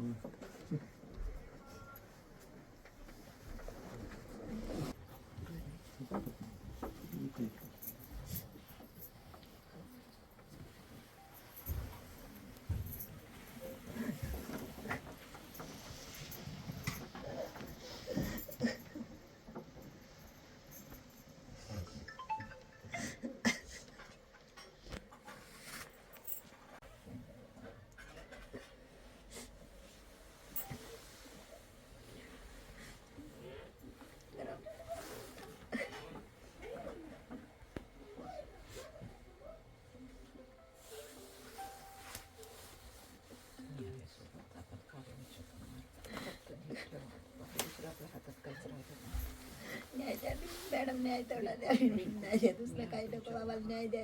Mm-hmm. द्या madam न्याय तेवढा द्या न्याय द्या दुसरं काही नको बाबा न्याय द्या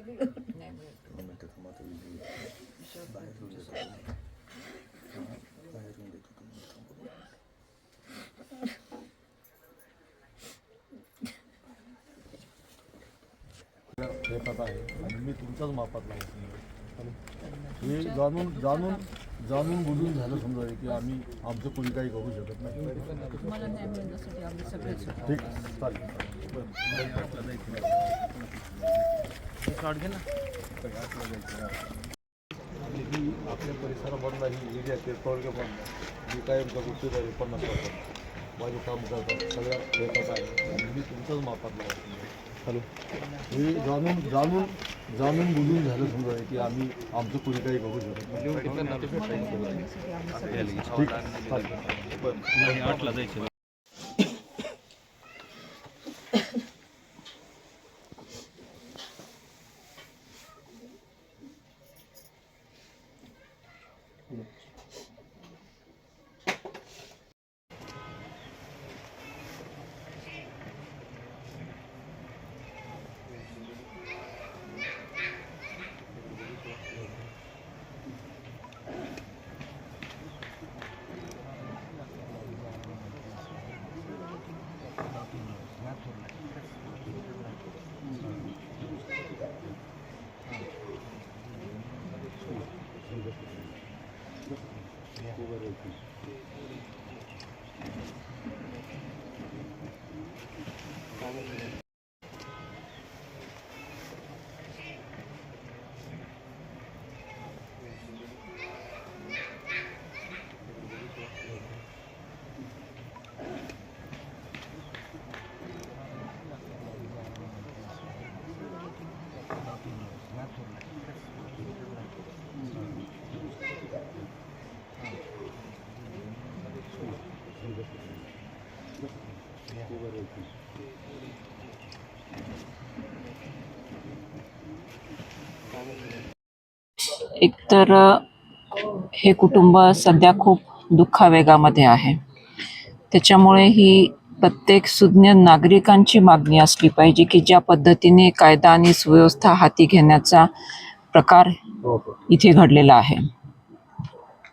येतात आहे आणि मी तुमच्याच मापातला आहे हे जाणून जाणून जाणून बुजून झालं समजा की आम्ही आमचं कोणी काही करू शकत नाही. ठीक चालेल ही आपल्या परिसरामधला ही एरिया ते बंद मी कायमचा गुप्तेदारी पन्नास वर्षात माझे काम करतात सगळ्या येतात आहे मी तुमच्याच मापातला आहे हॅलो हे जाणून जाणून जाणून बुजून झालं समजा की आम्ही आमचं कोणी काही करू शकत नाही. ठीक. चालेल एकतर हे कुटुंब सध्या खूप दुःखावेगामध्ये आहे. त्याच्यामुळे ही प्रत्येक सुज्ञ नागरिकांची मागणी असली पाहिजे की ज्या पद्धतीने कायदा आणि सुव्यवस्था हाती घेण्याचा प्रकार इथे घडलेला आहे.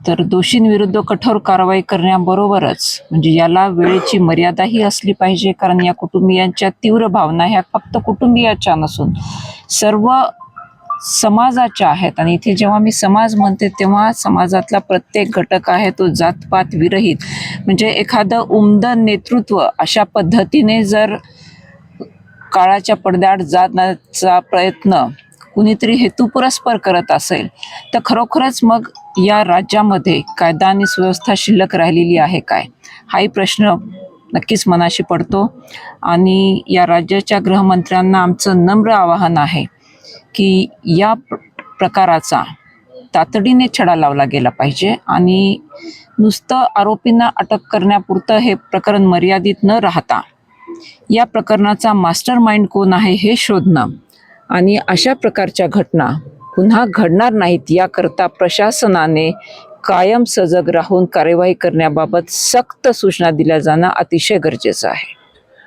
तर दोषींविरुद्ध कठोर कारवाई करण्याबरोबरच म्हणजे याला वेळेची मर्यादाही असली पाहिजे कारण या कुटुंबियांच्या तीव्र भावना ह्या फक्त कुटुंबियाच्या नसून सर्व समाजाच्या आहेत. आणि इथे जेव्हा मी समाज म्हणते तेव्हा समाजातला प्रत्येक घटक आहे तो जातपात विरहित. म्हणजे एखादं उमदं नेतृत्व अशा पद्धतीने जर काळाच्या पडद्याआड जाण्याचा प्रयत्न कुणीतरी हेतुपुरस्पर करत असेल तर खरोखरच मग या राज्यामध्ये कायदा आणि सुव्यवस्था शिल्लक राहिलेली आहे काय? हाही प्रश्न नक्कीच मनाशी पडतो. आणि या राज्याच्या गृहमंत्र्यांना आमचं नम्र आवाहन आहे की या प्रकाराचा तातडीने छडा लावला गेला पाहिजे आणि नुसतं आरोपींना अटक करण्यापुरतं हे प्रकरण मर्यादित न राहता या प्रकरणाचा मास्टर माइंड कोण आहे हे शोधणं आणि अशा प्रकारच्या घटना पुन्हा घडणार नाहीत याकरता प्रशासनाने कायम सजग राहून कार्यवाही करण्याबाबत सक्त सूचना दिल्या जाणं अतिशय गरजेचं आहे.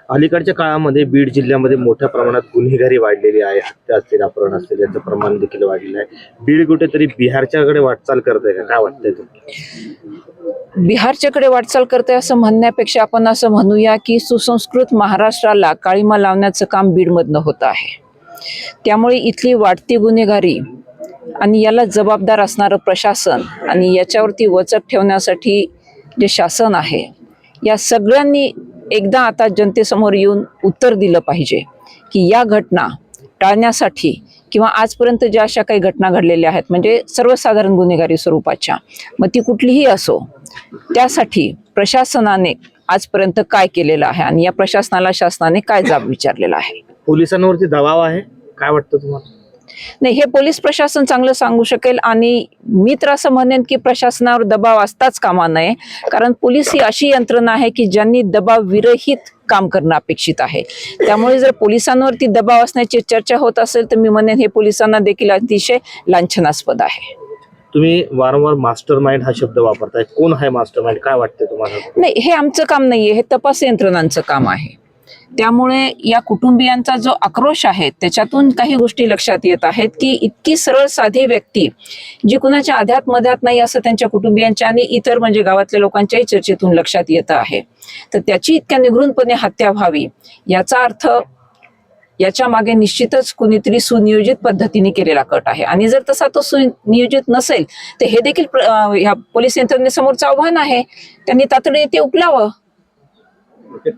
अलीकडच्या काळामध्ये बीड जिल्ह्यामध्ये मोठ्या प्रमाणात गुन्हेगारी वाढलेली आहे. हत्या असतील अपहरण असतील याचं प्रमाण देखील वाढलेलं आहे. बीड कुठेतरी बिहारच्याकडे वाटचाल करत आहे काय वाटतंय तुम्हाला? बिहारच्याकडे वाटचाल करते असं म्हणण्यापेक्षा आपण असं म्हणूया की सुसंस्कृत महाराष्ट्राला काळीमा लावण्याचं काम बीडमधनं होत आहे. त्यामुळे इथली वाढती गुन्हेगारी आणि याला जबाबदार असणारं प्रशासन आणि याच्यावरती वचक ठेवण्यासाठी जे शासन आहे या सगळ्यांनी एकदा आता जनतेसमोर येऊन उत्तर दिलं पाहिजे की या घटना टाळण्यासाठी किंवा आजपर्यंत ज्या अशा काही घटना घडलेल्या आहेत म्हणजे सर्वसाधारण गुन्हेगारी स्वरूपाच्या मग ती कुठलीही असो त्यासाठी प्रशासनाने आजपर्यंत काय केलेलं आहे आणि या प्रशासनाला शासनाने काय जाब विचारलेला आहे? पोलिसांवरती दबाव आहे? काय वाटतं तुम्हाला? नाही हे पोलीस प्रशासन चांगलं सांगू शकेल आणि मी तर असं म्हणेन की प्रशासनावर दबाव असताच कामा नये. कारण पोलीस ही अशी यंत्रणा आहे की ज्यांनी दबाव विरहित काम करणं अपेक्षित आहे. त्यामुळे जर पोलिसांवरती दबाव असण्याची चर्चा होत असेल तर मी म्हणेन हे पोलिसांना देखील अतिशय लांछनास्पद आहे. तुम्ही वारंवार मास्टर माइंड हा शब्द वापरताय. कोण आहे मास्टर माइंड काय वाटतंय तुम्हाला? नाही हे आमचं काम नाहीये हे तपास यंत्रणांचं काम आहे. त्यामुळे या कुटुंबियांचा जो आक्रोश आहे त्याच्यातून काही गोष्टी लक्षात येत आहेत की इतकी सरळ साधी व्यक्ती जी कुणाच्या आध्यात मध्यात नाही असं त्यांच्या कुटुंबियांच्या आणि इतर म्हणजे गावातल्या लोकांच्याही चर्चेतून लक्षात येत आहे. तर त्याची इतक्या निगृणपणे हत्या व्हावी याचा अर्थ याच्या मागे निश्चितच कुणीतरी सुनियोजित पद्धतीने केलेला कट आहे. आणि जर तसा तो सुनियोजित नसेल तर हे देखील या ह्या पोलीस यंत्रणेसमोरचं आव्हान आहे. त्यांनी तातडीने ते उकलावं